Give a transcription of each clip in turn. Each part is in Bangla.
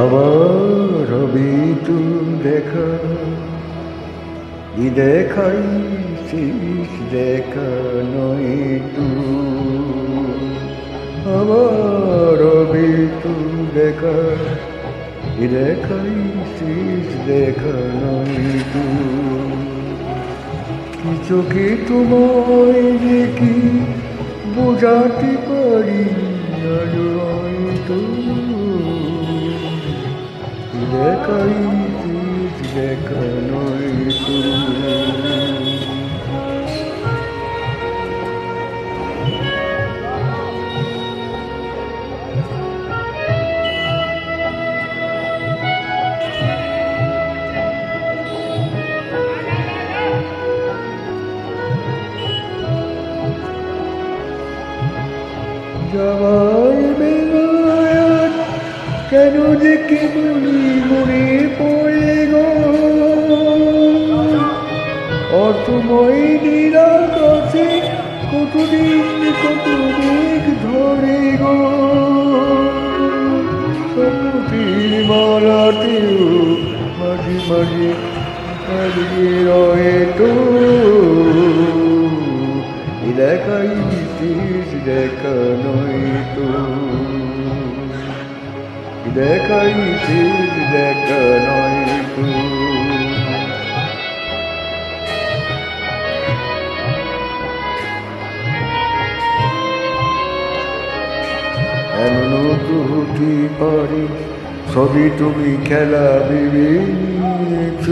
আবার হবে তুই দেখা ই দেখাই শেষ দেখা নয় তুই। আবার হবে তুই দেখা দেখাই শেষ দেখা নয় তুই কি চোখে তোমায় যে কি বোঝাতে পারি দেখাই শেষ দেখা নয় তুই যাওয়ার বেলায়, কেন যে কেবলই মনে পড়ে গো? অসময় নিরাকাশে কতদিন কত মেঘ ধরে গো? সমুদ্রের মালাতেও মাঝে মাঝে হারিয়ে রয়ে তো। দেখাই শেষ দেখা দেখাই দেখা নয় এমন হতে পারে সবই তুমি খেলা ভেবেছ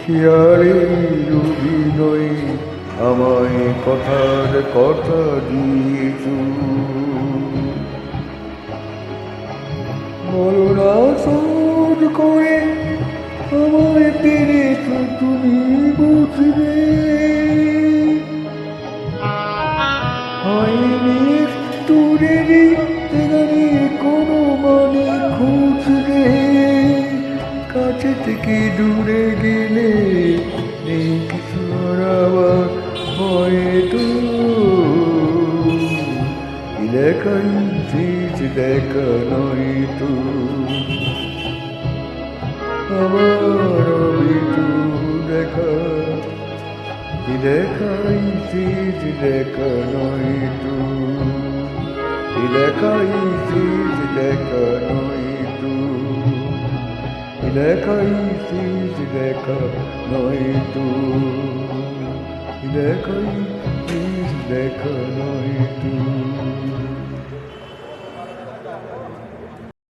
খেয়ালের অভিনয় আমায় কথার কথা দিয়েছ। করে আমায় পেরেছ তুমি বুঝবে। হয়নি দূরেরই এখানে কোনো মানে খুঁজলে কাছে থেকে দূরে গেলে নেই কিছু হারাবার হয়তো দেখাই শেষ দেখা নয় তো আমার বিটু দেখা দেখাই